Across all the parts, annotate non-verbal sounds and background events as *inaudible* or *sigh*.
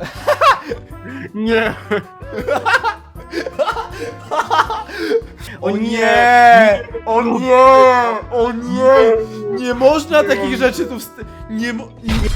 *laughs* Nie! O nie! O nie! O nie! Nie można takich rzeczy tu wst... Nie mo... Nie.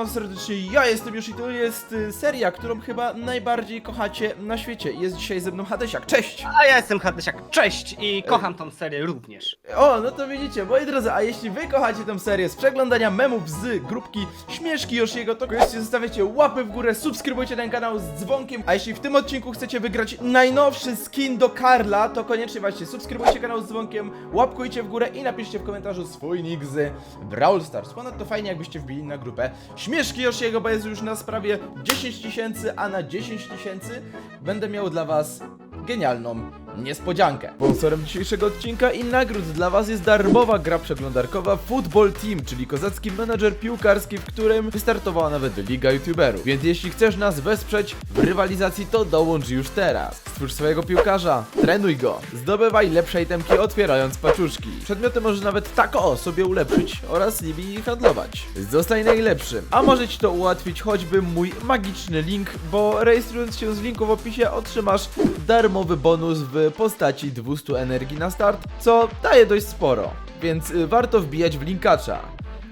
Wam serdecznie, ja jestem już i to jest y, seria, którą chyba najbardziej kochacie na świecie. Jest dzisiaj ze mną Hadesiak, cześć! A ja jestem Hadesiak, cześć! I kocham tą serię również. O, no to widzicie, moi drodzy, a jeśli wy kochacie tę serię z przeglądania memów z grupki Śmieszki Yoshiego, to koniecznie zostawiacie łapy w górę, subskrybujcie ten kanał z dzwonkiem, a jeśli w tym odcinku chcecie wygrać najnowszy skin do Karla, to koniecznie właśnie subskrybujcie kanał z dzwonkiem, łapkujcie w górę i napiszcie w komentarzu swój nick z Brawl Stars. Ponadto fajnie jakbyście wbili na grupę Śmieszki Yoshiego, bo jest już na sprawie 10 tysięcy, a na 10 tysięcy będę miał dla was genialną niespodziankę. Sponsorem dzisiejszego odcinka i nagród dla Was jest darmowa gra przeglądarkowa Football Team, czyli kozacki menadżer piłkarski, w którym wystartowała nawet Liga YouTuberów. Więc jeśli chcesz nas wesprzeć w rywalizacji, to dołącz już teraz. Stwórz swojego piłkarza, trenuj go, zdobywaj lepsze itemki otwierając paczuszki. Przedmioty możesz nawet tak o sobie ulepszyć oraz nimi handlować. Zostaj najlepszym, a może Ci to ułatwić choćby mój magiczny link, bo rejestrując się z linku w opisie otrzymasz darmowy bonus w postaci 200 energii na start, co daje dość sporo, więc y, warto wbijać w linkacza.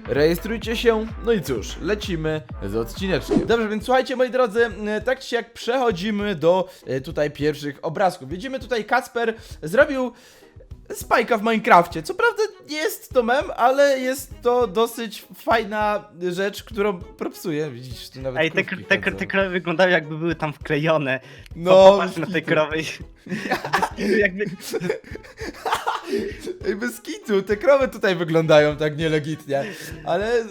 Rejestrujcie się, no i cóż, lecimy z odcineczkiem. Dobrze, więc słuchajcie moi drodzy, y, tak czy jak przechodzimy do y, tutaj pierwszych obrazków. Widzimy tutaj Kacper zrobił Spajka w Minecrafcie. Co prawda nie jest to mem, ale jest to dosyć fajna rzecz, którą propsuję. Widzisz, tu nawet Ej, te, krówki te, chodzą. te krowy wyglądają jakby były tam wklejone. No, No, popatrz na te krowy. *laughs* jakby... Ej, bez kitu, te krowy tutaj wyglądają tak nielegitnie, ale Ale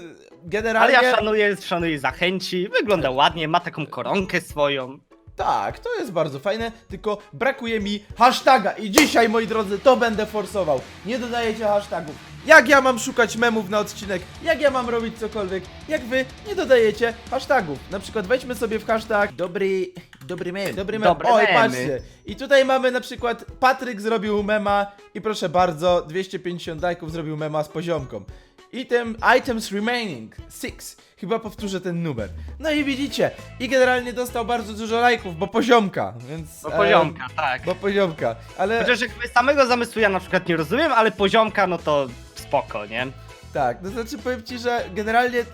generalnie... ja szanuję, szanuję zachęci, wygląda ładnie, ma taką koronkę swoją. Tak, to jest bardzo fajne, tylko brakuje mi hashtaga i dzisiaj, moi drodzy, to będę forsował. Nie dodajecie hashtagów. Jak ja mam szukać memów na odcinek, jak ja mam robić cokolwiek, jak wy nie dodajecie hashtagów. Na przykład wejdźmy sobie w hashtag dobry, dobry mem, dobry mem. Dobre Oj, memy. patrzcie. I tutaj mamy na przykład Patryk zrobił mema i proszę bardzo, 250 lajków zrobił mema z poziomką. Item, items remaining, 6. Chyba powtórzę ten numer. No i widzicie, i generalnie dostał bardzo dużo lajków, bo poziomka, więc... Bo poziomka, tak. bo poziomka, ale... Chociaż jakby samego zamysłu ja na przykład nie rozumiem, ale poziomka no to spoko, nie? Tak, to znaczy powiem ci, że generalnie y,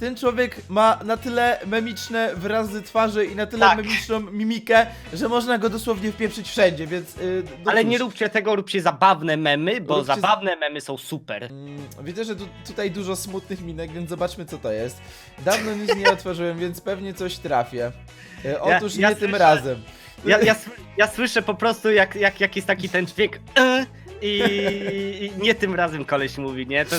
ten człowiek ma na tyle memiczne wyrazy twarzy i na tyle Tak. memiczną mimikę, że można go dosłownie wpieprzyć wszędzie, więc... Y, no Ale cóż. nie róbcie tego, róbcie zabawne memy, bo Róbcie za- zabawne memy są super. Mm, Widzę, że tu, tutaj dużo smutnych minek, więc zobaczmy co to jest. Dawno nic nie otworzyłem, więc pewnie coś trafię. E, Otóż ja nie tym słyszę- razem. Ja, ja, sły- ja słyszę po prostu jak, jak, jak jest taki ten dźwięk "e", i, nie tym razem koleś mówi, nie? To,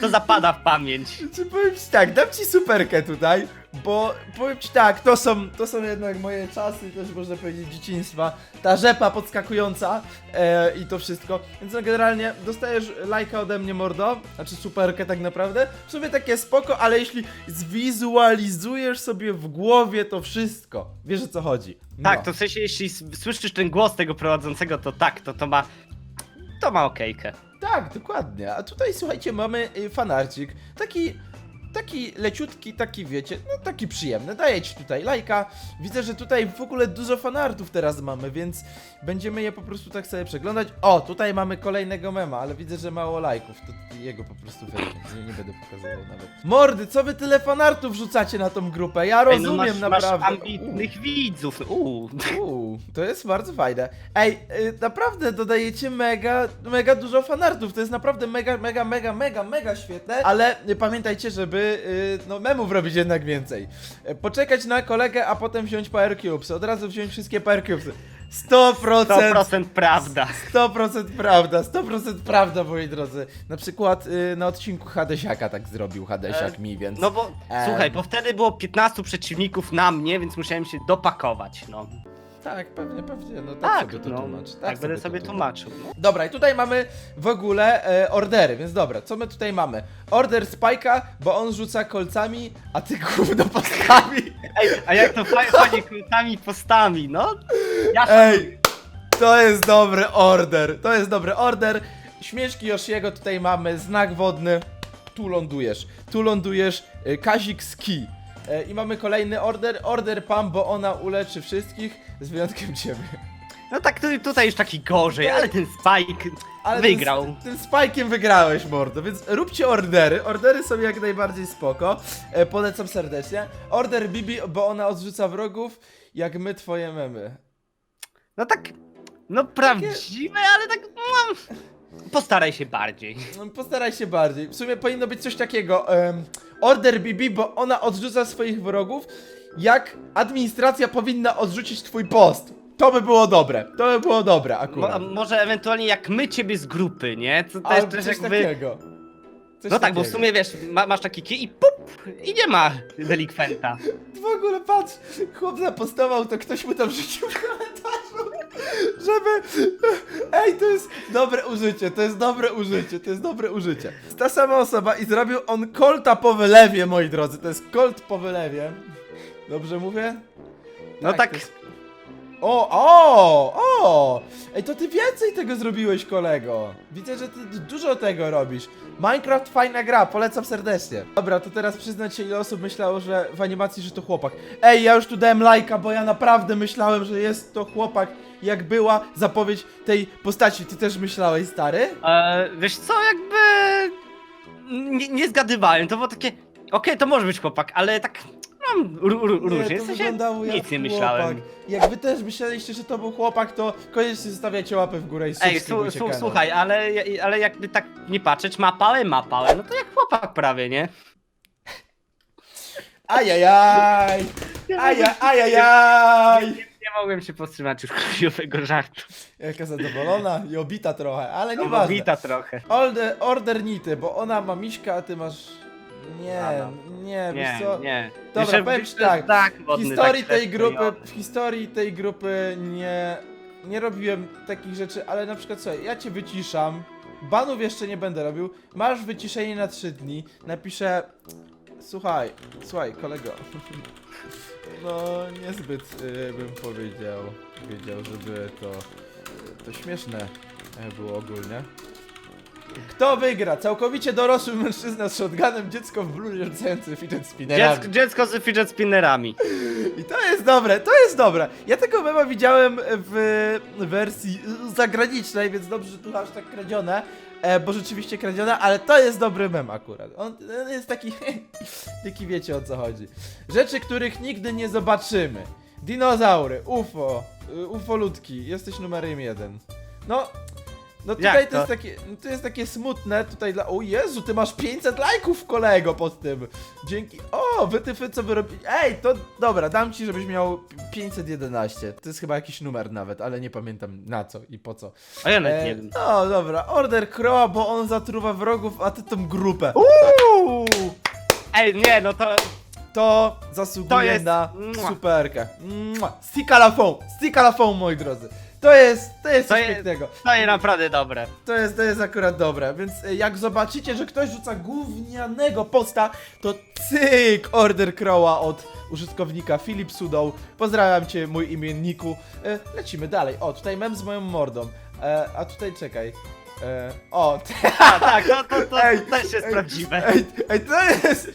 to zapada w pamięć. Czy powiem ci tak, dam ci superkę tutaj, bo powiem ci tak, to są, to są jednak moje czasy, też można powiedzieć dzieciństwa, ta rzepa podskakująca e, i to wszystko, więc no generalnie dostajesz lajka ode mnie mordo, znaczy superkę tak naprawdę, w sumie takie spoko, ale jeśli zwizualizujesz sobie w głowie to wszystko, wiesz o co chodzi. No. Tak, to w sensie jeśli s- słyszysz ten głos tego prowadzącego, to tak, to to ma... To ma okejkę. Tak, dokładnie. A tutaj słuchajcie, mamy y, fanarcik. Taki. Taki leciutki, taki wiecie, no taki przyjemny. Daję ci tutaj lajka. Widzę, że tutaj w ogóle dużo fanartów teraz mamy, więc będziemy je po prostu tak sobie przeglądać. O, tutaj mamy kolejnego mema, ale widzę, że mało lajków. To jego po prostu wejdę. Nie, nie będę pokazywał nawet. Mordy, co wy tyle fanartów rzucacie na tą grupę? Ja Ej, no rozumiem masz, naprawdę. Masz ambitnych widzów. Uuu. Uuu, to jest bardzo fajne. Ej, y, naprawdę dodajecie mega, mega dużo fanartów. To jest naprawdę mega, mega, mega, mega, mega świetne. Ale y, pamiętajcie, żeby y, no, memów robić jednak więcej. Y, poczekać na kolegę, a potem wziąć Power Cubes. Od razu wziąć wszystkie Power Cubesy. 100%, 100% prawda. 100% prawda, 100% prawda, moi drodzy. Na przykład y, na odcinku Hadesiaka tak zrobił Hadesiak mi, więc... No bo, Em. słuchaj, bo wtedy było 15 przeciwników na mnie, więc musiałem się dopakować, no. Tak, pewnie, pewnie, no tak, Tak, sobie to no, tłumacz. tak, będę to sobie tłumacz. tłumaczył, no. Dobra, i tutaj mamy w ogóle e, ordery, więc dobra, co my tutaj mamy? Order Spajka, bo on rzuca kolcami, a ty gówno postkami. Ej, a jak to fa- fajnie kultami postami, no? Ja Ej, to jest dobry order, to jest dobry order. Śmieszki Yoshiego tutaj mamy, znak wodny. tu lądujesz. Tu lądujesz, e, Kazik Ski. E, I mamy kolejny order, order Pam, bo ona uleczy wszystkich, z wyjątkiem ciebie. No tak, tu- tutaj już taki gorzej, ale ten Spike Ale wygrał. Tym, tym spajkiem wygrałeś, mordo, więc róbcie ordery. Ordery są jak najbardziej spoko. E, polecam serdecznie. Order Bibi, bo ona odrzuca wrogów, jak my twoje memy. No tak, no prawdziwe, ale tak, no, postaraj się bardziej. No, Postaraj się bardziej. W sumie powinno być coś takiego. em, order Bibi, bo ona odrzuca swoich wrogów, jak administracja powinna odrzucić twój post. To by było dobre. To by było dobre Mo, akurat. może ewentualnie jak my ciebie z grupy, nie? To też, Albo też coś jakby... takiego. Coś No tak, bo w takiego. sumie wiesz, ma, masz taki kij i pup, i nie ma delikwenta. W ogóle patrz, chłop zapostował, to ktoś mu tam rzucił w komentarzu, żeby... Ej, to jest dobre użycie, to jest dobre użycie, to jest dobre użycie. Ta sama osoba i zrobił on kolta po wylewie, moi drodzy, to jest kolt po wylewie. Dobrze mówię? No tak, to jest- O, o, o! Ej, to ty więcej tego zrobiłeś, kolego. Widzę, że ty dużo tego robisz. Minecraft fajna gra, polecam serdecznie. Dobra, to teraz przyznać się, ile osób myślało, że w animacji, że to chłopak. Ej, ja już tu dałem lajka, bo ja naprawdę myślałem, że jest to chłopak, jak była zapowiedź tej postaci. Ty też myślałeś, stary? e, wiesz co, jakby... Nie, nie zgadywałem, to było takie... Okej, to może być chłopak, ale tak... R- różnie, to w sensie wyglądało nic nie chłopak. myślałem. Jak wy też myśleliście, że to był chłopak, to koniecznie zostawiacie łapę w górę i Ej, subskrybujcie su, su, kanał. słuchaj, ale, ale jakby tak nie patrzeć, ma pałę, ma pałę, no to jak chłopak prawie, nie? Ajajaj! Aja, ajajaj! Nie, nie mogłem się powstrzymać już chwilowego żartu. Jaka zadowolona i obita trochę, ale No, nieważne. wita trochę. Order, order Nity, bo ona ma miśka, a ty masz... Nie, nie, wiesz co? nie. Dobra, Jeszcze powiem ci tak, tak W wodny, historii tak tej grupy, w historii tej grupy nie, nie robiłem takich rzeczy, ale na przykład słuchaj, ja cię wyciszam, banów jeszcze nie będę robił, masz wyciszenie na 3 dni, napiszę, słuchaj, słuchaj kolego, *laughs* no niezbyt y, bym powiedział, wiedział, żeby to, to śmieszne e, było ogólnie. Kto wygra? Całkowicie dorosły mężczyzna z shotgunem, dziecko w bluzie rzucający fidget spinnerami. Dziecko, dziecko z fidget spinnerami. I to jest dobre, to jest dobre. Ja tego mema widziałem w wersji zagranicznej, więc dobrze, że tu masz tak kradzione, e, bo rzeczywiście kradzione, ale to jest dobry mem akurat. On, jest taki, *laughs* taki wiecie o co chodzi. Rzeczy, których nigdy nie zobaczymy. Dinozaury, UFO, y, ufolutki, jesteś numerem jeden. No, no tutaj Jak to? to? jest takie, to jest takie smutne tutaj dla, o Jezu, ty masz 500 lajków kolego pod tym. Dzięki, o, wytyfy co wy robicie, ej, to dobra, dam ci, żebyś miał 511. To jest chyba jakiś numer nawet, ale nie pamiętam na co i po co. A ja nawet E, nie wiem. no dobra, Order Croa, bo on zatruwa wrogów, a ty tą grupę. Uuu! Ej, nie, no to To zasługuje To jest- na Mua. superkę. Stika la fą, stika la fą, moi drodzy. To jest, to jest To coś jest- pięknego. to jest naprawdę dobre. To jest, to jest akurat dobre, więc e, jak zobaczycie, że ktoś rzuca gównianego posta, to cyk Order Crowa od użytkownika Filip Sudoł. Pozdrawiam cię, mój imienniku. E, lecimy dalej. O, tutaj mem z moją mordą. E, a tutaj czekaj. E, o, *laughs* *laughs* A, tak, to, to, to Ej, też jest prawdziwe. ej, ej, to jest...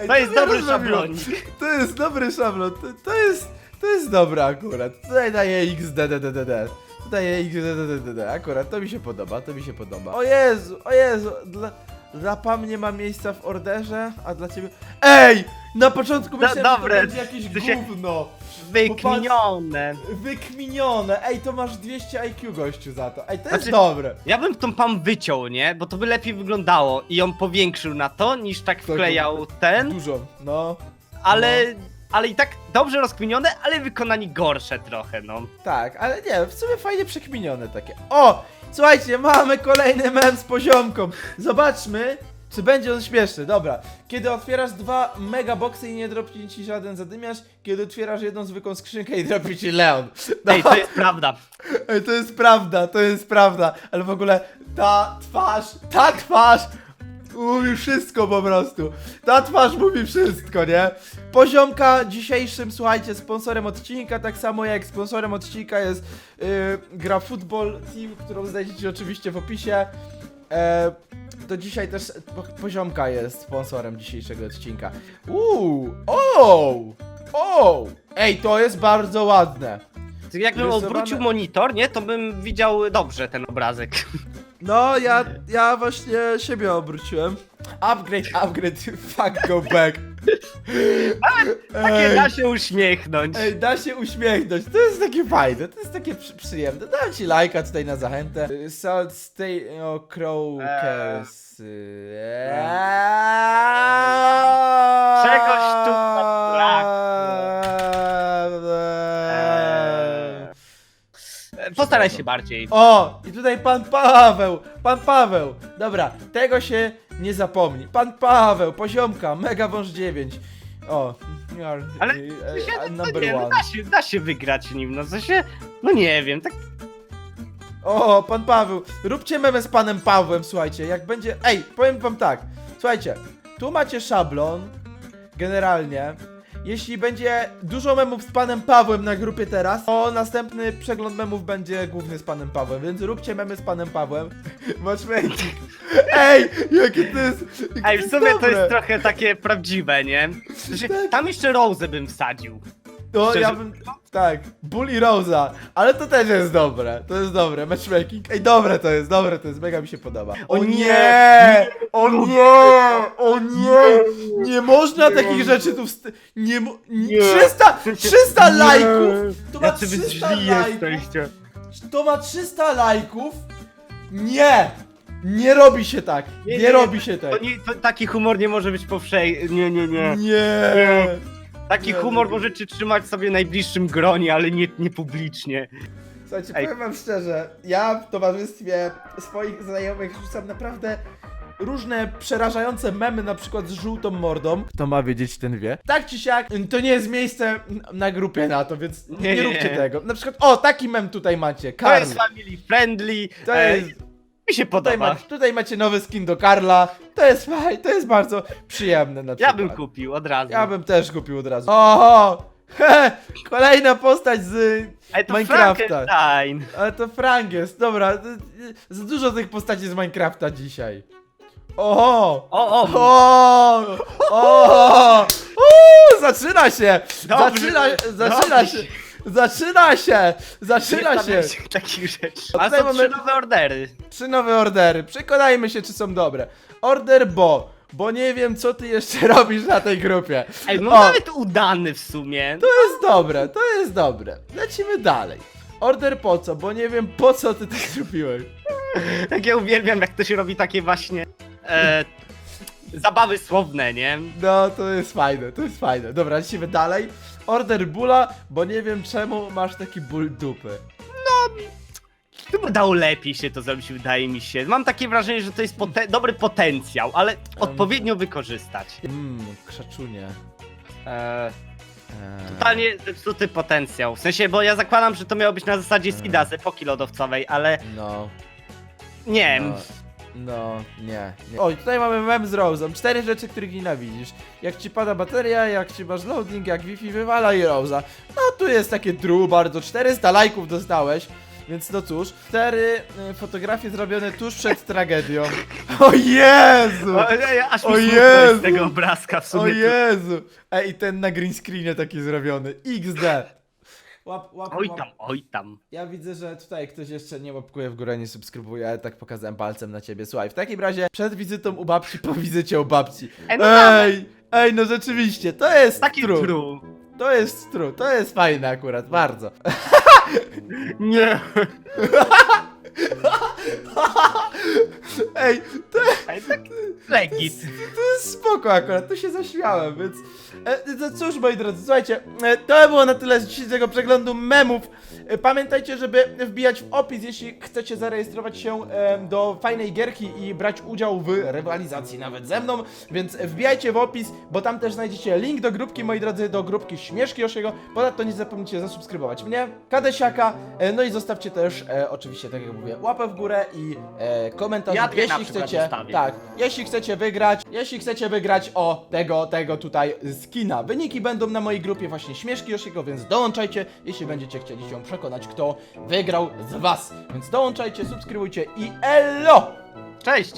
Ej, To jest dobry szablonik. To jest dobry szablon, to, to jest, to jest dobre akurat. Tutaj daję XDDDD. Tutaj daję XDDDD. Akurat to mi się podoba, to mi się podoba. O Jezu, o Jezu, dla, dla Pam nie ma miejsca w orderze, a dla ciebie... EJ! Na początku Do- myślałem, dobre, że to będzie jakieś to się- gówno. Wykminione. Wykminione. Ej, to masz 200 IQ gościu za to. Ej, to jest Znaczy- dobre. Ja bym tą pam wyciął, nie? Bo to by lepiej wyglądało i ją powiększył na to, niż tak wklejał ten, Dużo, no. ale... Ale i tak dobrze rozkminione, ale wykonanie gorsze trochę, no. Tak, ale nie, w sumie fajnie przekminione takie. O! Słuchajcie, mamy kolejny mem z poziomką. Zobaczmy, czy będzie on śmieszny. Dobra. Kiedy otwierasz dwa megaboxy i nie dropi ci żaden zadymiarz, kiedy otwierasz jedną zwykłą skrzynkę i dropi ci Leon. No, Ej, to jest prawda. Ej, to jest prawda, to jest prawda. Ale w ogóle ta twarz, ta twarz mówi wszystko po prostu. Ta twarz mówi wszystko, nie? Poziomka dzisiejszym, słuchajcie, sponsorem odcinka, tak samo jak sponsorem odcinka jest yy, gra Football Team, którą znajdziecie oczywiście w opisie. E, to dzisiaj też po, Poziomka jest sponsorem dzisiejszego odcinka. Uuu, o, o, ej, to jest bardzo ładne. Jakbym Rysowane- odwrócił monitor, nie, to bym widział dobrze ten obrazek. No, ja, ja właśnie siebie obróciłem. Upgrade, upgrade, *laughs* fuck, go back. Takie da się uśmiechnąć. Ej, da się uśmiechnąć. To jest takie fajne, to jest takie przy, przyjemne. Dam ci lajka tutaj na zachętę. Y, Salt stay o Crowkers. Eee. Czegoś tu Postaraj się bardziej. O, i tutaj pan Paweł, pan Paweł. Dobra, tego się nie zapomni. Pan Paweł, poziomka, mega wąż 9. O, you're, Ale y, no, number nie, no, one. da, się, da się wygrać nim, no co się... No nie wiem, tak... O, pan Paweł, róbcie memy z panem Pawłem, słuchajcie, jak będzie... Ej, powiem wam tak, słuchajcie, tu macie szablon, generalnie, jeśli będzie dużo memów z panem Pawłem na grupie teraz, to następny przegląd memów będzie główny z panem Pawłem, więc róbcie memy z panem Pawłem. *laughs* Matchmaking. Ej, jakie to jest... jakie Ej, w sumie to dobre. jest trochę takie prawdziwe, nie? Znaczy, tam jeszcze Rose bym wsadził. No, Szczerze. ja bym... Tak, Bull i Rosa, ale to też jest dobre, to jest dobre, matchmaking. Ej, dobre to jest, dobre to jest, mega mi się podoba. O nie! O nie! O nie! Nie można takich rzeczy tu wst... Nie mo... nie. 300! 300 lajków! To ma Jacy wy 300 źli lajków! jesteście. To ma 300 lajków! Nie! Nie robi się tak! Nie, robi się tak! To nie, to taki humor nie może być powszechny. Nie, nie, nie. Nie! Taki humor możecie trzymać sobie w najbliższym gronie, ale nie, nie publicznie. Słuchajcie, Ej. powiem wam szczerze, ja w towarzystwie swoich znajomych rzucam naprawdę różne przerażające memy, na przykład z żółtą mordą. Kto ma wiedzieć, ten wie. Tak czy siak, to nie jest miejsce na grupie na to, więc nie, Nie, nie, róbcie nie. tego. Na przykład, o, taki mem tutaj macie, To Karl. jest family friendly. To e, jest... Mi się Tutaj, podoba. ma, tutaj macie nowy skin do Karla. To jest fajne, to jest bardzo przyjemne na Ja przykład. bym kupił od razu. Ja bym też kupił od razu. Oho! *laughs* He, kolejna postać z Ej, to Minecrafta. Frankenstein. Ale to Frank jest, dobra. y, y, Za dużo tych postaci z Minecrafta dzisiaj. Oho! O, o, O! O! Uuu, zaczyna się! Dobrze, Zaczyna, zaczyna dobrze. się! Zaczyna się! Zaczyna się! stawiajcie takich rzeczy. A tutaj są mamy- trzy nowe ordery. Trzy nowe ordery. Przekonajmy się, czy są dobre. Order Bo, bo nie wiem, co ty jeszcze *laughs* robisz na tej grupie. Ej, no O. nawet udany w sumie. To jest dobre, to jest dobre. Lecimy dalej. Order po co? Bo nie wiem, po co ty tak *laughs* zrobiłeś. Tak ja uwielbiam, jak to się robi takie właśnie e, zabawy słowne, nie? No, to jest fajne, to jest fajne. Dobra, lecimy dalej. Order bóla, bo nie wiem czemu masz taki ból dupy. Chyba dało lepiej się to zrobić, wydaje mi się. Mam takie wrażenie, że to jest pote dobry potencjał, ale odpowiednio wykorzystać. Mmm, krzaczunie. E, Eee, totalnie zepsuty potencjał. W sensie, bo ja zakładam, że to miało być na zasadzie Skida z epoki lodowcowej, ale No, nie no, no, nie, nie. Oj, tutaj mamy mem z Rose'em. Cztery rzeczy, których nienawidzisz. Jak ci pada bateria, jak ci masz loading, jak Wi-Fi wywala i Rose'a. No, tu jest takie true bardzo. 400 lajków dostałeś. Więc no cóż, cztery y, fotografie zrobione tuż przed *laughs* tragedią. O Jezu! O, e, aż mi O smutno jest Jezu! z tego obrazka w O sumie. Jezu! Ej, i ten na green screenie taki zrobiony. XD. Łap, łap, Oj łap. tam, oj tam. Ja widzę, że tutaj ktoś jeszcze nie łapkuje w górę, nie subskrybuje, ale tak pokazałem palcem na ciebie. Słuchaj, w takim razie przed wizytą u babci, *laughs* po wizycie u babci. Ej, no Ej, ej, no rzeczywiście, to jest Taki true. true. To jest true, to jest fajne akurat, bardzo. *laughs* Nie. *laughs* *laughs* Ej, to, Ej, tak legit. to jest spoko akurat, tu się zaśmiałem, więc... E, to cóż, moi drodzy, słuchajcie, e, to było na tyle z dzisiejszego przeglądu memów. E, pamiętajcie, żeby wbijać w opis, jeśli chcecie zarejestrować się e, do fajnej gierki i brać udział w rywalizacji nawet ze mną, więc wbijajcie w opis, bo tam też znajdziecie link do grupki, moi drodzy, do grupki Śmieszki Osiego. Ponadto nie zapomnijcie zasubskrybować mnie, Kadesiaka, e, no i zostawcie też, e, oczywiście, tak jak mówię, łapę w górę i e, komentarz, Ja dwie na jeśli przykład chcecie, zostawię. tak, jeśli chcecie wygrać, jeśli chcecie wygrać o tego, tego tutaj skina. Wyniki będą na mojej grupie właśnie Śmieszki Josiego, więc dołączajcie, jeśli będziecie chcieli się przekonać, kto wygrał z was. Więc dołączajcie, subskrybujcie i elo! Cześć.